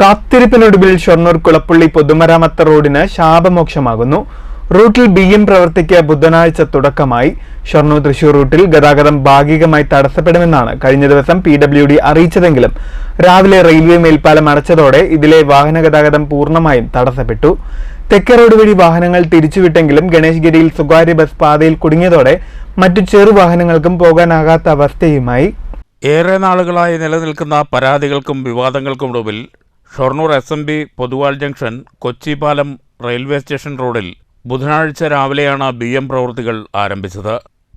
കാത്തിരിപ്പിനൊടുവിൽ ഷൊർണൂർ കുളപ്പള്ളി പൊതുമരാമത്ത് റോഡിന് ശാപമോക്ഷമാകുന്നു. റൂട്ടിൽ ബി എം പ്രവർത്തിക്ക് ബുധനാഴ്ച തുടക്കമായി. ഷൊർണൂർ തൃശൂർ റൂട്ടിൽ ഗതാഗതം ഭാഗികമായി തടസ്സപ്പെടുമെന്നാണ് കഴിഞ്ഞ ദിവസം പി ഡബ്ല്യു ഡി അറിയിച്ചതെങ്കിലും രാവിലെ റെയിൽവേ മേൽപ്പാലം അടച്ചതോടെ ഇതിലെ വാഹന ഗതാഗതം പൂർണമായും തടസ്സപ്പെട്ടു. തെക്കേ റോഡ് വഴി വാഹനങ്ങൾ തിരിച്ചുവിട്ടെങ്കിലും ഗണേശ്ഗിരിയിൽ സ്വകാര്യ ബസ് പാതയിൽ കുടുങ്ങിയതോടെ മറ്റു ചെറു വാഹനങ്ങൾക്കും പോകാനാകാത്ത അവസ്ഥയുമായി. ഏറെ നാളുകളായി നിലനിൽക്കുന്ന പരാതികൾക്കും വിവാദങ്ങൾക്കുമൊടുവിൽ Shoranur S M B Pothuval junction Kochi പാലം റെയിൽവേ സ്റ്റേഷൻ റോഡിൽ ബുധനാഴ്ച രാവിലെയാണ് ബി എം പ്രവൃത്തികൾ ആരംഭിച്ചത്.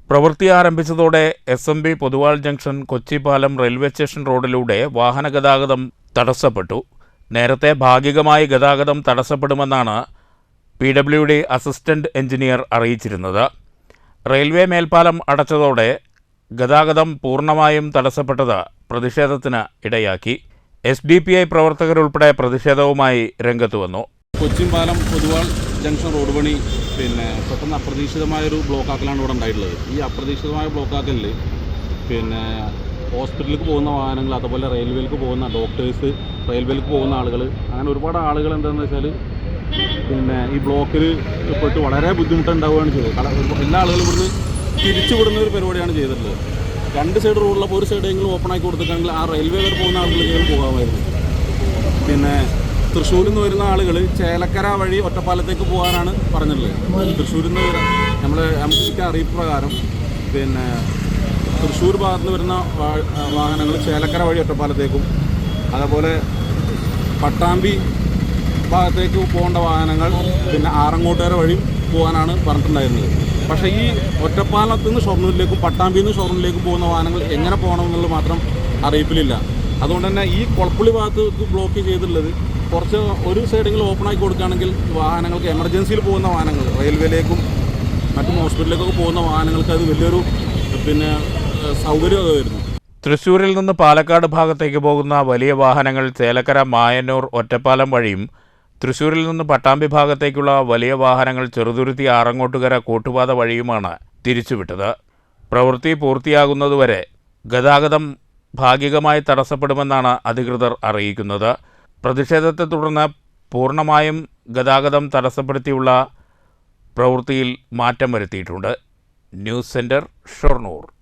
പ്രവൃത്തി ആരംഭിച്ചതോടെ S M B Pothuval junction Kochi പാലം റെയിൽവേ സ്റ്റേഷൻ റോഡിലൂടെ വാഹന ഗതാഗതം തടസ്സപ്പെട്ടു. നേരത്തെ ഭാഗികമായി ഗതാഗതം തടസ്സപ്പെടുമെന്നാണ് P W D assistant engineer അറിയിച്ചിരുന്നത്. റെയിൽവേ മേൽപ്പാലം അടച്ചതോടെ ഗതാഗതം പൂർണമായും തടസ്സപ്പെട്ടത് പ്രതിഷേധത്തിന് ഇടയാക്കി. എസ് ഡി പി ഐ പ്രവർത്തകരുൾപ്പെടെ പ്രതിഷേധവുമായി രംഗത്ത് വന്നു. കൊച്ചിൻ പാലം പൊതുവാൾ ജംഗ്ഷൻ റോഡ് പണി പിന്നെ പെട്ടെന്ന് അപ്രതീക്ഷിതമായൊരു ബ്ലോക്കാക്കലാണ് ഇവിടെ ഉണ്ടായിട്ടുള്ളത്. ഈ അപ്രതീക്ഷിതമായ ബ്ലോക്കാക്കലിൽ പിന്നെ ഹോസ്പിറ്റലിലേക്ക് പോകുന്ന വാഹനങ്ങൾ അതുപോലെ റെയിൽവേയിലേക്ക് പോകുന്ന ഡോക്ടേഴ്സ് റെയിൽവേയിലേക്ക് പോകുന്ന ആളുകൾ അങ്ങനെ ഒരുപാട് ആളുകൾ എന്താണെന്ന് വെച്ചാൽ പിന്നെ ഈ ബ്ലോക്കിൽ പെട്ട് വളരെ ബുദ്ധിമുട്ടുണ്ടാവുകയാണ് ചെയ്തത്. എല്ലാ ആളുകളും ഇവിടുന്ന് തിരിച്ചു വിടുന്ന ഒരു പരിപാടിയാണ് ചെയ്തിട്ടുള്ളത്. രണ്ട് സൈഡ് റോഡിലപ്പോൾ ഒരു സൈഡെങ്കിലും ഓപ്പൺ ആക്കി കൊടുത്തിട്ടാണെങ്കിൽ ആ റെയിൽവേ വരെ പോകുന്ന ആളുകളിലേക്ക് പോകാമായിരുന്നു. പിന്നെ തൃശ്ശൂരിൽ നിന്ന് വരുന്ന ആളുകൾ ചേലക്കര വഴി ഒറ്റപ്പാലത്തേക്ക് പോകാനാണ് പറഞ്ഞിട്ടുള്ളത്. തൃശ്ശൂരിൽ നിന്ന് നമ്മൾ നമുക്ക് അറിയിപ്പ് പ്രകാരം പിന്നെ തൃശ്ശൂർ ഭാഗത്ത് നിന്ന് വരുന്ന വാഹനങ്ങൾ ചേലക്കര വഴി ഒറ്റപ്പാലത്തേക്കും അതേപോലെ പട്ടാമ്പി ഭാഗത്തേക്ക് പോകേണ്ട വാഹനങ്ങൾ പിന്നെ ആറങ്ങോട്ടുകര വഴി പോകാനാണ് പറഞ്ഞിട്ടുണ്ടായിരുന്നത്. പക്ഷേ ഈ ഒറ്റപ്പാലത്ത് നിന്ന് ഷൊർണൂരിലേക്കും പട്ടാമ്പിയിൽ നിന്ന് ഷൊർണൂരിലേക്കും പോകുന്ന വാഹനങ്ങൾ എങ്ങനെ പോകണമെന്നുള്ളത് മാത്രം അറിയിപ്പിലില്ല. അതുകൊണ്ട് തന്നെ ഈ കൊളപ്പുള്ളി ഭാഗത്ത് ബ്ലോക്ക് ചെയ്തിട്ടുള്ളത് കുറച്ച് ഒരു സൈഡെങ്കിലും ഓപ്പൺ ആക്കി കൊടുക്കുകയാണെങ്കിൽ വാഹനങ്ങൾക്ക് എമർജൻസിയിൽ പോകുന്ന വാഹനങ്ങൾ റെയിൽവേയിലേക്കും മറ്റും ഹോസ്പിറ്റലിലേക്കൊക്കെ പോകുന്ന വാഹനങ്ങൾക്ക് അത് വലിയൊരു പിന്നെ സൗകര്യമൊക്കെ വരുന്നു തൃശ്ശൂരിൽ നിന്ന് പാലക്കാട് ഭാഗത്തേക്ക് പോകുന്ന വലിയ വാഹനങ്ങൾ ചേലക്കര മായന്നൂർ ഒറ്റപ്പാലം വഴിയും തൃശ്ശൂരിൽ നിന്ന് പട്ടാമ്പി ഭാഗത്തേക്കുള്ള വലിയ വാഹനങ്ങൾ ചെറുതുരുത്തി ആറങ്ങോട്ടുകര കൂട്ടുപാത വഴിയുമാണ് തിരിച്ചുവിട്ടത്. പ്രവൃത്തി പൂർത്തിയാകുന്നതുവരെ ഗതാഗതം ഭാഗികമായി തടസ്സപ്പെടുമെന്നാണ് അധികൃതർ അറിയിക്കുന്നത്. പ്രതിഷേധത്തെ തുടർന്ന് പൂർണമായും ഗതാഗതം തടസ്സപ്പെടുത്തിയുള്ള പ്രവൃത്തിയിൽ മാറ്റം വരുത്തിയിട്ടുണ്ട്. News centre Shoranur.